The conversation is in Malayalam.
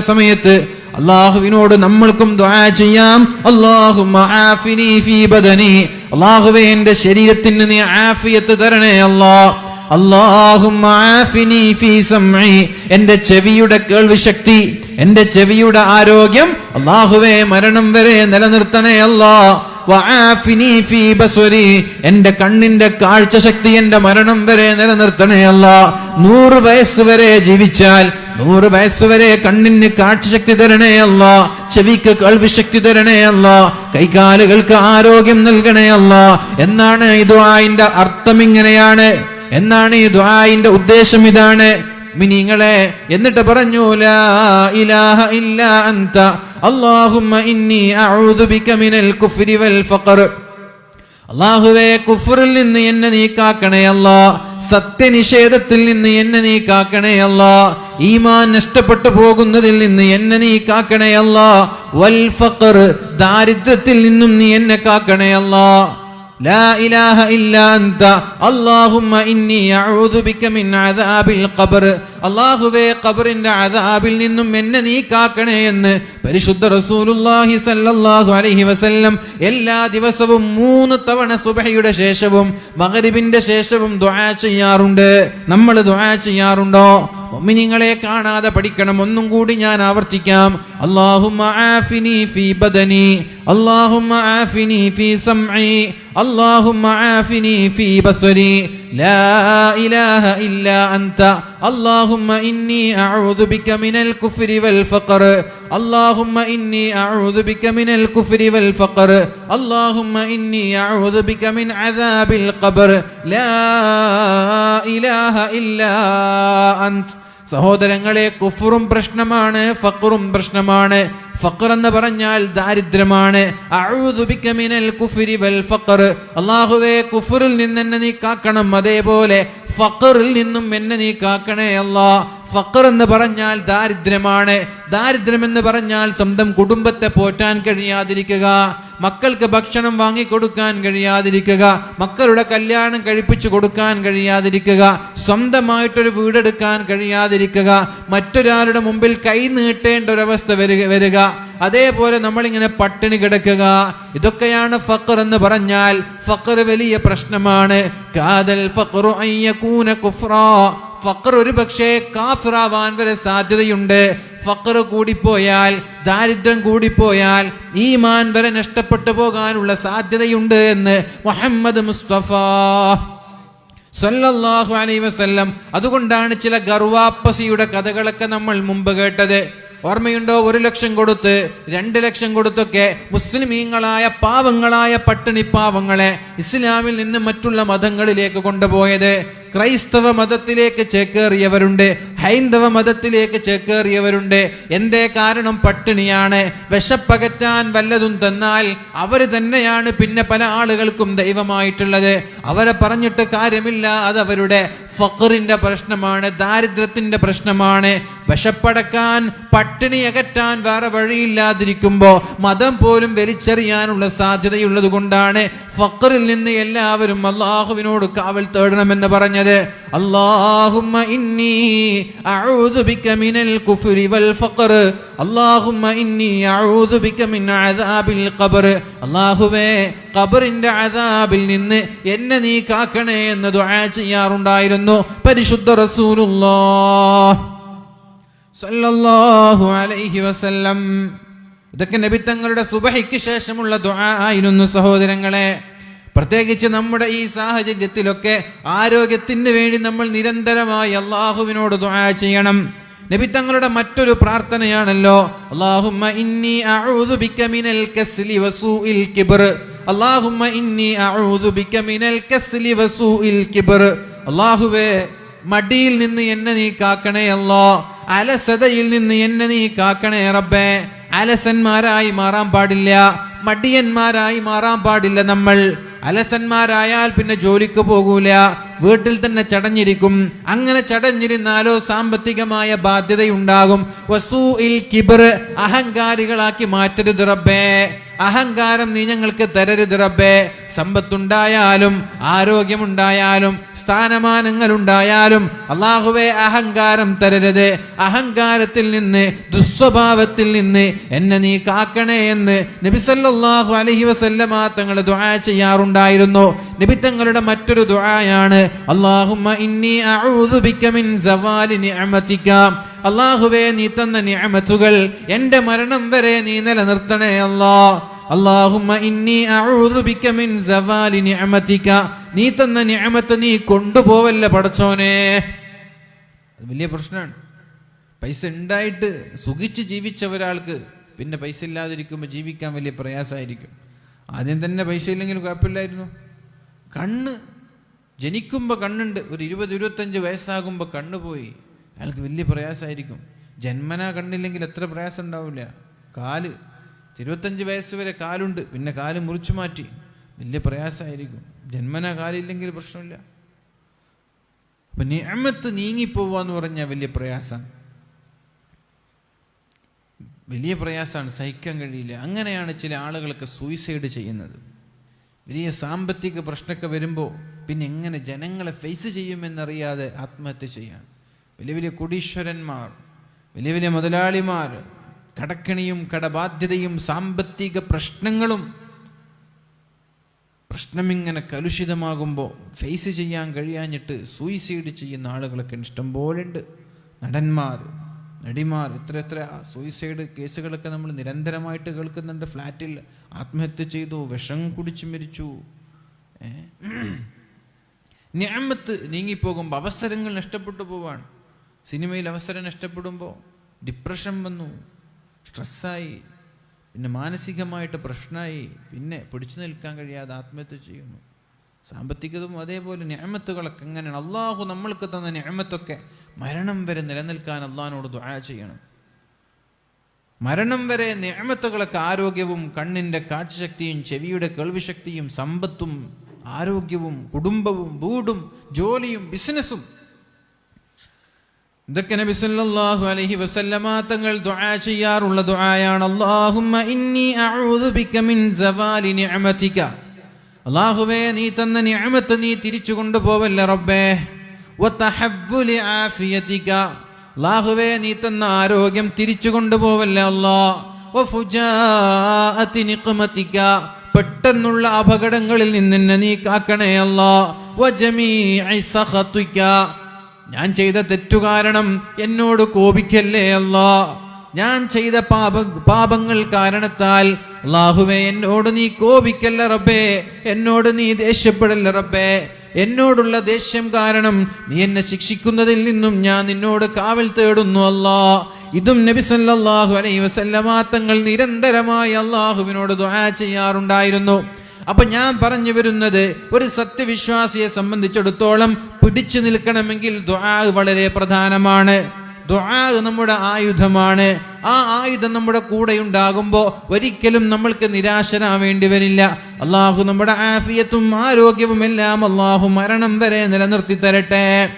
സമയത്ത് അള്ളാഹുവിനോട് നമ്മൾക്കും ദുആ ചെയ്യാം. അള്ളാഹു അള്ളാഹുവേ എന്റെ ശരീരത്തിന് നീ ആഫിയത്ത് തരണേ അല്ലാ. എന്റെ ചെവിയുടെ കേൾവി ശക്തി എന്റെ ചെവിയുടെ ആരോഗ്യം അള്ളാഹുവേ മരണം വരെ നിലനിർത്തണേ അല്ലാ. എന്റെ കണ്ണിന്റെ കാഴ്ച ശക്തി എന്റെ മരണം വരെ നിലനിർത്തണേ അല്ല. നൂറ് വയസ്സ് വരെ ജീവിച്ചാൽ നൂറ് വയസ്സുവരെ കണ്ണിന് കാഴ്ചശക്തി തരണേ അല്ല. ചെവിക്ക് കേൾവിശക്തി തരണേ അല്ല. കൈകാലുകൾക്ക് ആരോഗ്യം നൽകണേ അല്ല. എന്നാണ് ഈ ദ്വായിന്റെ അർത്ഥം ഇങ്ങനെയാണ്. എന്നാണ് ഈ ദ്വായിന്റെ ഉദ്ദേശം ഇതാണ്. മിനിങ്ങളെ എന്നിട്ട് പറഞ്ഞു ലാ ഇലാഹ ഇല്ല അന്ത അല്ലാഹുമ്മ ഇന്നി അഊദു ബിക മിനൽ കുഫ്രി വൽ ഫഖർ. അള്ളാഹുവേ കുഫറിൽ നിന്ന് എന്നെ നീ കാക്കണേ അല്ലാ സത്യനിഷേധത്തിൽ നിന്ന് എന്നെ നീ കാക്കണേ അല്ലാ ഈമാൻ നഷ്ടപ്പെട്ടു പോകുന്നതിൽ നിന്ന് എന്നെ നീ കാക്കണേ അല്ലാ വൽ ഫഖർ ദാരിദ്ര്യത്തിൽ നിന്നും നീ എന്നെ കാക്കണേ അല്ലാ لا إله إلا أنت اللهم إني أعوذ بك من عذاب القبر അള്ളാഹുവേ ഖബറിന്റെ അതാബിൽ നിന്നും എന്നെ നീ കാക്കണേ എന്ന് പരിശുദ്ധ റസൂലുല്ലാഹി സല്ലല്ലാഹു അലൈഹി വസല്ലം എല്ലാ ദിവസവും മൂന്ന് തവണ സുബഹയുടെ ശേഷവും മകരിബിന്റെ ശേഷവും ദുആ ചെയ്യാറുണ്ട്. നമ്മൾ ദുആ ചെയ്യാറുണ്ടോ? മൊമിനിങ്ങളെ കാണാതെ പഠിക്കണം. ഒന്നും കൂടി ഞാൻ ആവർത്തിക്കാം. അള്ളാഹുമ്മ ആഫിനി ഫീ ബദനി ആഫിനി ഫീ സംഇ ആഫിനി ഫീ ബസ്വരി. ലാ ഇലാഹ ഇല്ലാ അൻത اللهم إني أعوذ بك من الكفر والفقر اللهم إني أعوذ بك من الكفر والفقر اللهم إني أعوذ بك من عذاب القبر لا إله إلا أنت സഹോദരങ്ങളെ കുഫറും പ്രശ്നമാണ് ഫക്കറും പ്രശ്നമാണ് ഫക്കർ എന്ന് പറഞ്ഞാൽ ദാരിദ്ര്യമാണ് അഊദു ബിക മിനൽ കുഫ്രി വൽ ഫഖർ അല്ലാഹുവേ കുഫറിൽ നിന്ന് എന്നെ നീ കാക്കണം അതേപോലെ ഫക്കറിൽ നിന്നും എന്നെ നീ കാക്കണേ അല്ല. ഫക്കർ എന്ന് പറഞ്ഞാൽ ദാരിദ്ര്യമാണ്. ദാരിദ്ര്യം എന്ന് പറഞ്ഞാൽ സ്വന്തം കുടുംബത്തെ പോറ്റാൻ കഴിയാതിരിക്കുക. മക്കൾക്ക് ഭക്ഷണം വാങ്ങിക്കൊടുക്കാൻ കഴിയാതിരിക്കുക മക്കളുടെ കല്യാണം കഴിപ്പിച്ചു കൊടുക്കാൻ കഴിയാതിരിക്കുക സ്വന്തമായിട്ടൊരു വീടെടുക്കാൻ കഴിയാതിരിക്കുക മറ്റൊരാളുടെ മുമ്പിൽ കൈ നീട്ടേണ്ട ഒരവസ്ഥ വരിക വരിക. അതേപോലെ നമ്മളിങ്ങനെ പട്ടിണി കിടക്കുക. ഇതൊക്കെയാണ് ഫക്കർ എന്ന് പറഞ്ഞാൽ ഫക്കർ വലിയ പ്രശ്നമാണ്. കാതൽ ഫക്കറു ഫക്കർ ഒരു പക്ഷേ കാഫിറാവാൻ വരെ സാധ്യതയുണ്ട്. ഫക്കർ കൂടിപ്പോയാൽ ദാരിദ്ര്യം കൂടിപ്പോയാൽ ഈമാൻ വരെ നഷ്ടപ്പെട്ടു പോകാനുള്ള സാധ്യതയുണ്ട് എന്ന് മുഹമ്മദ് മുസ്തഫ സല്ലല്ലാഹു അലൈഹി വസല്ലം. അതുകൊണ്ടാണ് ചില ഗർവാപ്പസിയുടെ കഥകളൊക്കെ നമ്മൾ മുമ്പ് കേട്ടത്. ഓർമ്മയുണ്ടോ? ഒരു ലക്ഷം കൊടുത്ത് രണ്ട് ലക്ഷം കൊടുത്തൊക്കെ മുസ്ലിമീങ്ങളായ പാവങ്ങളായ പട്ടിണി പാവങ്ങളെ ഇസ്ലാമിൽ നിന്ന് മറ്റുള്ള മതങ്ങളിലേക്ക് കൊണ്ടുപോയത്. ക്രൈസ്തവ മതത്തിലേക്ക് ചേക്കേറിയവരുണ്ട്. ഹൈന്ദവ മതത്തിലേക്ക് ചേക്കേറിയവരുണ്ട്. എന്തേ കാരണം പട്ടിണിയാണ്? വിശപ്പകറ്റാൻ വല്ലതും തന്നാൽ അവർ തന്നെയാണ് പിന്നെ പല ആളുകൾക്കും ദൈവമായിട്ടുള്ളത്. അവരെ പറഞ്ഞിട്ട് കാര്യമില്ല അത് അവരുടെ ഫക്കറിന്റെ പ്രശ്നമാണ് ദാരിദ്ര്യത്തിന്റെ പ്രശ്നമാണ്. വിശപ്പടക്കാൻ പട്ടിണി അകറ്റാൻ വേറെ വഴിയില്ലാതിരിക്കുമ്പോൾ മതം പോലും വലിച്ചെറിയാനുള്ള സാധ്യതയുള്ളത് കൊണ്ടാണ് ഫക്കറിൽ നിന്ന് എല്ലാവരും അള്ളാഹുവിനോട് കാവൽ തേടണമെന്ന് പറഞ്ഞത്. അള്ളാഹുമ്മ ഇന്നി അഊദു ബിക മിനൽ കുഫ്രി വൽ ഫഖർ إني ഇന്നി അഊദു ബിക عذاب ഖബർ. അള്ളാഹുവേ ഖബറിന്റെ അദാബിൽ നിന്ന് എന്നെ നീ കാക്കണേ എന്ന് ദുആ ചെയ്യാറുണ്ടായിരുന്നു. പരിശുദ്ധ റസൂലുള്ളാഹ് സല്ലല്ലാഹു അലൈഹി വസല്ലം. ഇതൊക്കെ നബിത്തങ്ങളുടെ സുബഹിക്ക് ശേഷമുള്ള ദുആ ആയിരുന്നു സഹോദരങ്ങളെ. പ്രത്യേകിച്ച് നമ്മുടെ ഈ സാഹചര്യത്തിലൊക്കെ ആരോഗ്യത്തിന് വേണ്ടി നമ്മൾ നിരന്തരമായി അള്ളാഹുവിനോട് ദുആ ചെയ്യണം. നബി തങ്ങളുടെ മറ്റൊരു പ്രാർത്ഥനയാണല്ലോ ഇന്നി അഊദു ബിക മിനൽ കസ്ലി വസൂഇൽ ഇന്നി അഊദു ബിക മിനൽ കസ്ലി വസൂഇൽ അള്ളാഹുവേ മടിയിൽ നിന്ന് എന്നെ നീ കാക്കണേ അല്ലോ. അലസതയിൽ നിന്ന് എന്നെ നീ കാക്കണേ റബ്ബേ. അലസന്മാരായി മാറാൻ പാടില്ല മടിയന്മാരായി മാറാൻ പാടില്ല നമ്മൾ. അലസന്മാരായാൽ പിന്നെ ജോലിക്ക് പോകൂല വീട്ടിൽ തന്നെ ചടഞ്ഞിരിക്കും. അങ്ങനെ ചടഞ്ഞിരുന്നാലോ സാമ്പത്തികമായ ബാധ്യതയുണ്ടാകും. വസൂ ഇൽ കിബർ അഹങ്കാരികളാക്കി മാറ്റരുത് റബ്ബേ. അഹങ്കാരം നീ ഞങ്ങൾക്ക് തരരുത് റബ്ബേ. സമ്പത്തുണ്ടായാലും ആരോഗ്യമുണ്ടായാലും സ്ഥാനമാനങ്ങളുണ്ടായാലും അള്ളാഹുവെ അഹങ്കാരം തരരുത്. അഹങ്കാരത്തിൽ നിന്ന് ദുസ്വഭാവത്തിൽ നിന്ന് എന്നെ നീ കാക്കണേ എന്ന് നബിസല്ലാഹു അലഹി വസല്ലമ തങ്ങൾ ദുആ ചെയ്യാറുണ്ടായിരുന്നു. നബി തങ്ങളുടെ മറ്റൊരു ദുആയാണ് അള്ളാഹുമ്മ ഇന്നി അഊദു ബിക മിൻ സവാലി നിഅമതിക അള്ളാഹുവേ നീ തന്ന നിഅമത്തുകൾ എന്റെ മരണം വരെ നീ നിലനിർത്തണേ അല്ലാ അള്ളാഹുമ്മ ഇന്നി ബിക മിൻ സവാലി നിഅമതിക. നീ തന്ന നിഅമത്ത് നീ കൊണ്ടുപോവല്ല പടച്ചോനെ. വലിയ പ്രശ്നമാണ് പൈസ ഉണ്ടായിട്ട് സുഖിച്ച് ജീവിച്ച ഒരാൾക്ക് പിന്നെ പൈസ ഇല്ലാതിരിക്കുമ്പോൾ ജീവിക്കാൻ വലിയ പ്രയാസമായിരിക്കും. ആദ്യം തന്നെ പൈസ ഇല്ലെങ്കിൽ കുഴപ്പമില്ലായിരുന്നു. കണ്ണ് ജനിക്കുമ്പോൾ കണ്ണുണ്ട്. ഒരു ഇരുപത് ഇരുപത്തഞ്ച് വയസ്സാകുമ്പോൾ കണ്ണ് പോയി. അയാൾക്ക് വലിയ പ്രയാസമായിരിക്കും. ജന്മനാ കണ്ണില്ലെങ്കിൽ എത്ര പ്രയാസം ഉണ്ടാവില്ല. കാൽ ഇരുപത്തഞ്ച് വയസ്സ് വരെ കാലുണ്ട്. പിന്നെ കാൽ മുറിച്ചു മാറ്റി. വലിയ പ്രയാസമായിരിക്കും. ജന്മന കാലില്ലെങ്കിൽ പ്രശ്നമില്ല. അപ്പൊ നിയമത്ത് നീങ്ങിപ്പോവുക എന്ന് പറഞ്ഞാൽ വലിയ പ്രയാസം. വലിയ പ്രയാസമാണ്. സഹിക്കാൻ കഴിയില്ല. അങ്ങനെയാണ് ചില ആളുകളൊക്കെ സൂയിസൈഡ് ചെയ്യുന്നത്. വലിയ സാമ്പത്തിക പ്രശ്നമൊക്കെ വരുമ്പോൾ പിന്നെ എങ്ങനെ ജനങ്ങളെ ഫേസ് ചെയ്യുമെന്നറിയാതെ ആത്മഹത്യ ചെയ്യാൻ വലിയ വലിയ കൊടീശ്വരന്മാർ വലിയ വലിയ മുതലാളിമാർ കടക്കണിയും കടബാധ്യതയും സാമ്പത്തിക പ്രശ്നങ്ങളും പ്രശ്നമിങ്ങനെ കലുഷിതമാകുമ്പോൾ ഫേസ് ചെയ്യാൻ കഴിയാഞ്ഞിട്ട് സൂയിസൈഡ് ചെയ്യുന്ന ആളുകളൊക്കെ ഇഷ്ടംപോലെയുണ്ട് നടന്മാർ നടിമാർ എത്ര എത്ര സൂയിസൈഡ് കേസുകളൊക്കെ നമ്മൾ നിരന്തരമായിട്ട് കേൾക്കുന്നുണ്ട്. ഫ്ലാറ്റിൽ ആത്മഹത്യ ചെയ്തു വിഷം കുടിച്ചു മരിച്ചു. ഞാമത്ത് നീങ്ങിപ്പോകുമ്പോൾ അവസരങ്ങൾ നഷ്ടപ്പെട്ടു പോവാണ്. സിനിമയിൽ അവസരം നഷ്ടപ്പെടുമ്പോൾ ഡിപ്രഷൻ വന്നു. സ്ട്രെസ്സായി പിന്നെ മാനസികമായിട്ട് പ്രശ്നമായി പിന്നെ പിടിച്ചു നിൽക്കാൻ കഴിയാതെ ആത്മഹത്യ ചെയ്യുന്നു. സാമ്പത്തികതും അതേപോലെ ഞാമത്തുകളൊക്കെ എങ്ങനെയാണ്? അള്ളാഹു നമ്മൾക്ക് തന്ന ഞാമത്തൊക്കെ മരണം വരെ നിലനിൽക്കാൻ അള്ളാഹിനോട് ദുആ ചെയ്യണം. മരണം വരെ ഞാമത്തുകളൊക്കെ ആരോഗ്യവും കണ്ണിന്റെ കാഴ്ചശക്തിയും ചെവിയുടെ കേൾവിശക്തിയും സമ്പത്തും ആരോഗ്യവും കുടുംബവും വീടും ജോലിയും ബിസിനസ്സും ഇതൊക്കെ നബി സല്ലല്ലാഹു അലൈഹി വസല്ലമ തങ്ങൾ ദുആ ചെയ്യാറുള്ള ദുആയാണ്. അല്ലാഹുമ്മ ഇന്നി അഊദു ബിക മിൻ സവാലി നിഅമതിക. അല്ലാഹുവേ നീ തന്ന നിഅമത്ത് നീ തിരിച്ചു കൊണ്ടുപോവല്ലേ റബ്ബേ? വതഹവ്വുലി ആഫിയതിക അല്ലാഹുവേ നീ തന്ന ആരോഗ്യം തിരിച്ചു കൊണ്ടുപോവല്ല അല്ലാഹ് വഫുജാഅതി നിഖ്മതിക. പെട്ടെന്നുള്ള അപകടങ്ങളിൽ നിന്ന് നീ കാക്കണേ അല്ലാ. വജമീഇ സഖതിക ഞാൻ ചെയ്ത തെറ്റു കാരണം എന്നോട് കോപിക്കല്ലേ അല്ലാ? ഞാൻ ചെയ്ത പാപ പാപങ്ങൾ കാരണത്താൽ അള്ളാഹുവെ എന്നോട് നീ കോപിക്കല്ല റബ്ബേ. എന്നോട് നീ ദേഷ്യപ്പെടല്ല റബ്ബേ. എന്നോടുള്ള ദേഷ്യം കാരണം നീ എന്നെ ശിക്ഷിക്കുന്നതിൽ നിന്നും ഞാൻ നിന്നോട് കാവൽ തേടുന്നു അല്ലാ. ഇതും നബി സല്ലല്ലാഹു അലൈഹി വസല്ലമ തങ്ങൾ നിരന്തരമായി അള്ളാഹുവിനോട് ദുആ ചെയ്യാറുണ്ടായിരുന്നു. അപ്പൊ ഞാൻ പറഞ്ഞു വരുന്നത് ഒരു സത്യവിശ്വാസിയെ സംബന്ധിച്ചിടത്തോളം പിടിച്ചു നിൽക്കണമെങ്കിൽ ദുആ വളരെ പ്രധാനമാണ്. ദുആ നമ്മുടെ ആയുധമാണ്. ആ ആയുധം നമ്മുടെ കൂടെ ഉണ്ടാകുമ്പോൾ ഒരിക്കലും നമ്മൾക്ക് നിരാശരാവേണ്ടി വരില്ല. അള്ളാഹു നമ്മുടെ ആഫിയത്തും ആരോഗ്യവും എല്ലാം അള്ളാഹു മരണം വരെ നിലനിർത്തി തരട്ടെ.